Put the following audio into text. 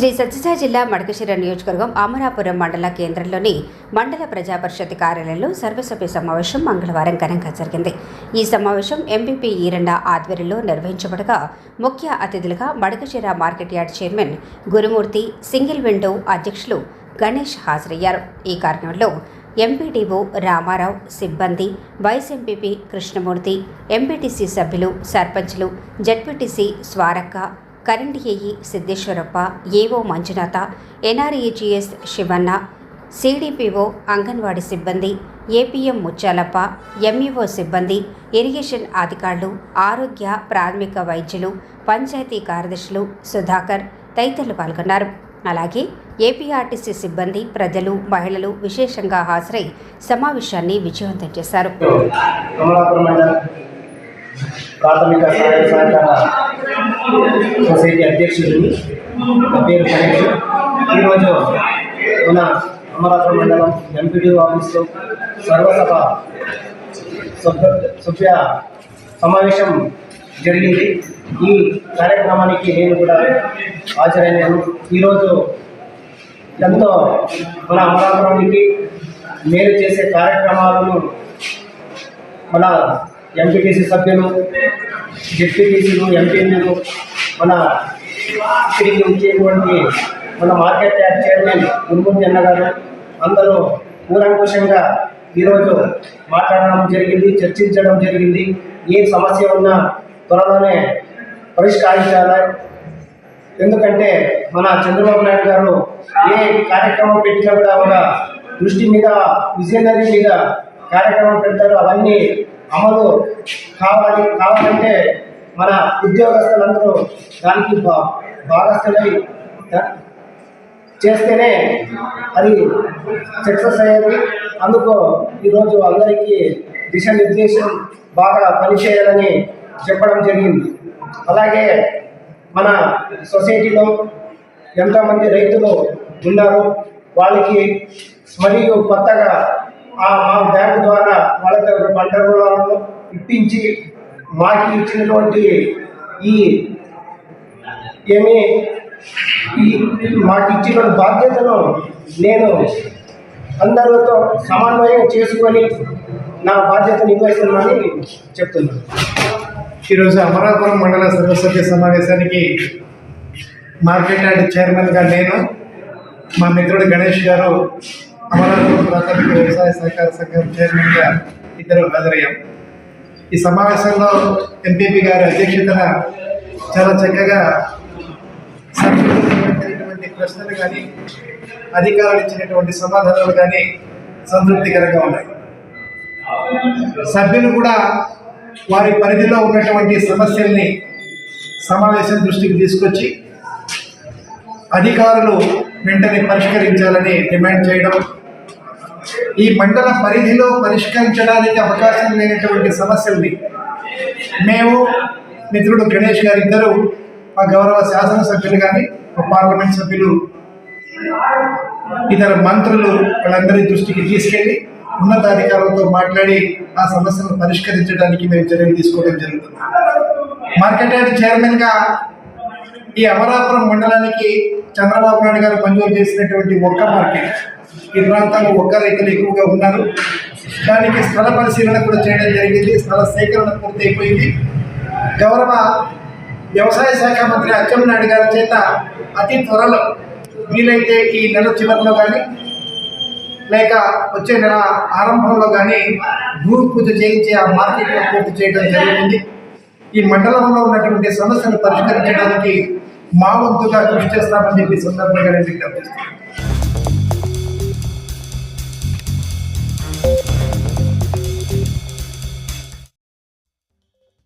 శ్రీ సత్యసాయి జిల్లా మడకశిర నియోజకవర్గం అమరాపురం మండల కేంద్రంలోని మండల ప్రజా పరిషత్ కార్యాలయంలో సర్వసభ్య సమావేశం మంగళవారం ఘనంగా జరిగింది. ఈ సమావేశం ఎంపీపీ ఈరండ ఆధ్వర్యంలో నిర్వహించబడగా ముఖ్య అతిథులుగా Madakasira market yard chairman Gurumurthy single window అధ్యక్షులు గణేష్ హాజరయ్యారు. ఈ కార్యక్రమంలో ఎంపీడీఓ రామారావు సిబ్బంది వైస్ ఎంపీపీ కృష్ణమూర్తి ఎంపీటీసీ సభ్యులు సర్పంచ్లు ZPTC Swarakka current AE Siddeshwarappa AO Manjunatha NREGS Shivanna CDPO anganwadi సిబ్బంది ఏపీఎం ముత్యాలప్ప ఎంఈఓ సిబ్బంది ఇరిగేషన్ అధికారులు ఆరోగ్య ప్రాథమిక వైద్యులు పంచాయతీ కార్యదర్శులు సుధాకర్ తదితరులు పాల్గొన్నారు. అలాగే ఏపీఆర్టీసీ సిబ్బంది ప్రజలు మహిళలు విశేషంగా హాజరై సమావేశాన్ని విజయవంతం చేశారు. ప్రాథమిక సహాయ సహకార సొసైటీ అధ్యక్షుడు నా పేరు గణేష్ ఈరోజు మన అమరాపురం మండలం ఎంపీడీ ఆఫీస్లో సర్వసభ సభ్య సభ్య సమావేశం జరిగింది. ఈ కార్యక్రమానికి నేను కూడా హాజరైనాను ఈరోజు ఎంతో మన అమరాపురానికి మేలు చేసే కార్యక్రమాలను మన ఎంపీటీసీ సభ్యులు డిప్యూటీసీలు ఎంపీలు మన ఇక్కడికి వచ్చేటువంటి మన మార్కెట్ యార్డ్ చైర్మన్ గురుమూర్తి అన్న గారు అందరూ కూలంకుషంగా ఈరోజు మాట్లాడడం జరిగింది చర్చించడం జరిగింది. ఏ సమస్య ఉన్నా త్వరలోనే పరిష్కరించాలి. ఎందుకంటే మన చంద్రబాబు నాయుడు గారు ఏ కార్యక్రమం పెట్టినా కూడా ఒక దృష్టి మీద విజనరీ మీద కార్యక్రమం పెడతారు అవన్నీ అమలు కావాలి కావాలంటే మన ఉద్యోగస్తులందరూ దానికి భాగస్థులై చేస్తేనే అది సక్సెస్ అయ్యేది. అందుకు ఈరోజు అందరికీ దిశానిర్దేశం బాగా పనిచేయాలని చెప్పడం జరిగింది. అలాగే మన సొసైటీలో ఎంతోమంది రైతులు ఉన్నారు. వాళ్ళకి మరియు కొత్తగా మా బ్యాంకు ద్వారా వాళ్ళకి పంట రుణాలను ఇప్పించి మాకు ఇచ్చినటువంటి ఈ ఏమి ఈ మాకు ఇచ్చిన బాధ్యతను నేను అందరితో సమన్వయం చేసుకొని నా బాధ్యత నిర్వహిస్తున్నానని చెప్తున్నాను. ఈరోజు అమరాపురం మండల సర్వసభ్య సమావేశానికి మార్కెట్ యార్డ్ చైర్మన్గా నేను మా మిత్రుడు గణేష్ గారు అమరావతి వ్యవసాయ సహకార సంఘం చైర్మన్గా ఇద్దరు హాజరయ్యాం. ఈ సమావేశంలో ఎంపీపీ గారి అధ్యక్షతన చాలా చక్కగా సంతృప్తికరమైనటువంటి ప్రశ్నలు కానీ అధికారులు ఇచ్చినటువంటి సమాధానాలు కానీ సంతృప్తికరంగా ఉన్నాయి. సభ్యులు కూడా వారి పరిధిలో ఉన్నటువంటి సమస్యల్ని సమావేశం దృష్టికి తీసుకొచ్చి అధికారులు వెంటనే పరిష్కరించాలని డిమాండ్ చేయడం ఈ మండల పరిధిలో పరిష్కరించడానికి అవకాశం లేనటువంటి సమస్యల్ని మేము మిత్రుడు గణేష్ గారు ఇద్దరు మా గౌరవ శాసనసభ్యులు కానీ మా పార్లమెంట్ సభ్యులు ఇతర మంత్రులు వాళ్ళందరి దృష్టికి తీసుకెళ్ళి ఉన్నతాధికారులతో మాట్లాడి ఆ సమస్యను పరిష్కరించడానికి మేము చర్యలు తీసుకోవడం జరుగుతుంది. మార్కెట్ యార్డ్ ఈ అమరాపురం మండలానికి చంద్రబాబు నాయుడు గారు మంజూరు చేసినటువంటి ఒక్క మార్కెట్ ఈ ప్రాంతంలో ఒక్క రైతులు ఎక్కువగా ఉన్నారు. దానికి స్థల పరిశీలన కూడా చేయడం జరిగింది. స్థల సేకరణ పూర్తయిపోయింది. గౌరవ వ్యవసాయ శాఖ మంత్రి అచ్చెన్నాయుడు గారి చేత అతి త్వరలో వీలైతే ఈ నెల చివరిలో కానీ లేక వచ్చే నెల ఆరంభంలో కానీ భూమి పూజ చేయించి ఆ మార్కెట్లో పూర్తి చేయడం జరుగుతుంది ఈ మండలంలో ఉన్నటువంటి సమస్యలు పరిష్కరించడానికి మా వంతుగా కృషి చేస్తామని చెప్పి సందర్భంగా నేను విజ్ఞప్తి చేస్తున్నాను